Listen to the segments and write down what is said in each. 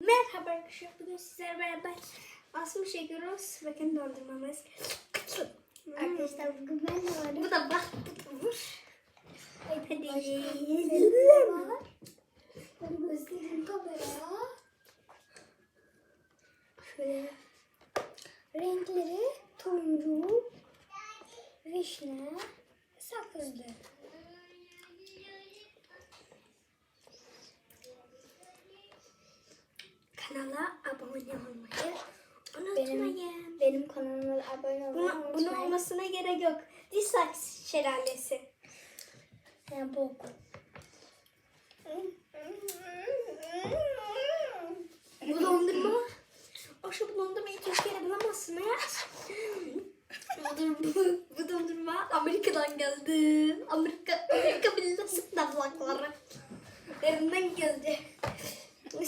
Merhaba arkadaşlar. Bugün sizlerle beraber asma çekiyoruz. Bakın dondurmamız. Arkadaşlar bugün ben de varım. Bu da bak. Da vur. Hadi. var. Hadi göstereyim kameraya. Şöyle. Renkleri turuncu, vişne, sakızlı. Kanala abone olmayı Benim, unutmayın. benim kanalıma abone olmayı Buna, bunun unutmayın. olmasına gerek yok. Dislike şelalesi. Yani bu okul. Bu dondurma. O şu dondurmayı Türkiye'de bulamazsınız. bu, bu, bu dondurma Amerika'dan geldi. Amerika, Amerika Birleşik Devletleri. Nereden geldi?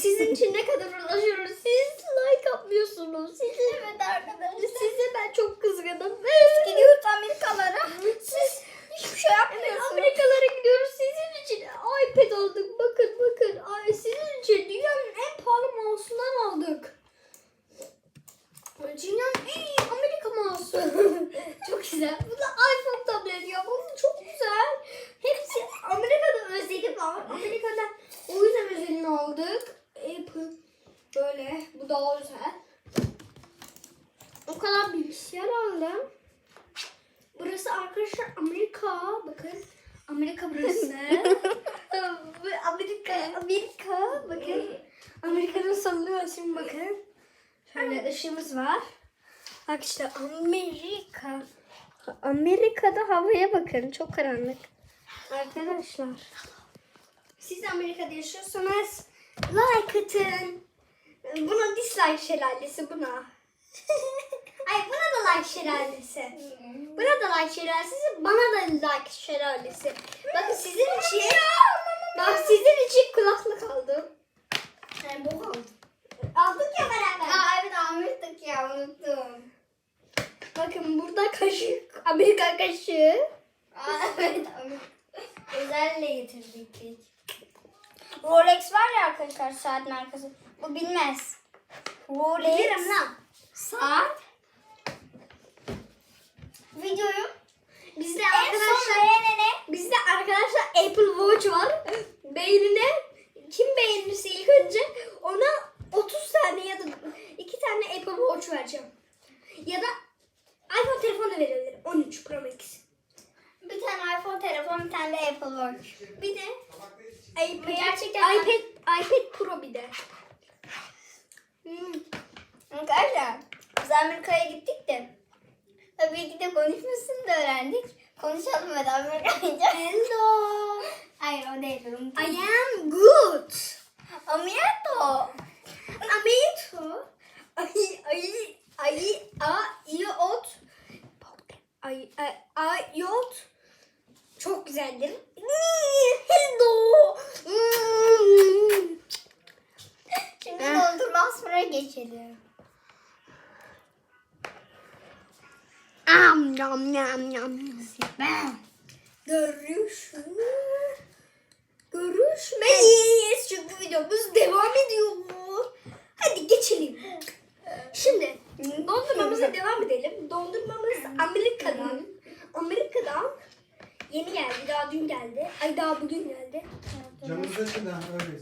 Sizin için ne kadar uğraşıyoruz. Siz like atmıyorsunuz. Sizi, Evet arkadaşlar. size ben çok kızgınım. Gidiyoruz Amerikalara. Siz hiçbir şey Evet, yapmıyorsunuz. Amerikalara gidiyoruz sizin için. iPad aldık. Bakın bakın. Ay, sizin için dünyanın en pahalı mouse'undan aldık. Dünyanın en iyi Amerika mouse'u. çok güzel. Bu da iPhone tablet ya. Bu çok güzel. Hepsi Amerika'da özellik var. Amerika'da o yüzden özelini aldık. Böyle. Bu daha güzel. O kadar bilgisayar aldım. Burası arkadaşlar Amerika. Bakın. Amerika burası. Bu Amerika. Amerika. Bakın. Amerika'nın sallıyor şimdi bakın. Şöyle ışığımız var. Bak işte Amerika. Amerika'da havaya bakın. Çok karanlık. Arkadaşlar. Siz Amerika'da yaşıyorsanız like atın. Buna dislike şelalesi buna. Ay buna da like şelalesi. Buna da like şelalesi, bana da like şelalesi. Bakın sizin için, bak sizin için kulaklık aldım. Yani bu oldu. Aldık ya beraber. Aa evet almıştık ya unuttum. Bakın burada kaşık, Amerika kaşığı. Aa evet. Özellikle getirdik. Rolex var ya arkadaşlar saat markası. Bu bilmez. Rolex. Bilirim lan. Saat. Videoyu Bizde en son arkadaşlar, beğenene bizde arkadaşlar Apple Watch var. Beğenine kim beğenirse ilk önce ona 30 tane ya da 2 tane Apple Watch vereceğim. Ya da iPhone telefonu verebilirim. 13 Pro Max. bir tane iPhone telefon bir tane de Apple Watch. Bir de iPad, Gerçekten- iPad, iPad Pro bir de. Hmm. Arkadaşlar biz Amerika'ya gittik de tabii ki de konuşmasını da öğrendik. Konuşalım hadi Amerika'ya. Hello. Hayır o değil. I am good. Amiyato. Amito. Ay ay ay a i ot. Ay ay ay yot. Çok güzeldir. Hello. Şimdi Eh. dondurma sonra geçelim. Am yam yam yam. Ben. Görüşürüz. Görüşmeyiz. Çünkü videomuz devam ediyor. Hadi geçelim. Şimdi dondurmamıza devam edelim. Dondurmamız. Amerika'dan yeni geldi. Daha dün geldi. Ay daha bugün geldi. Canınızda şimdi öyle.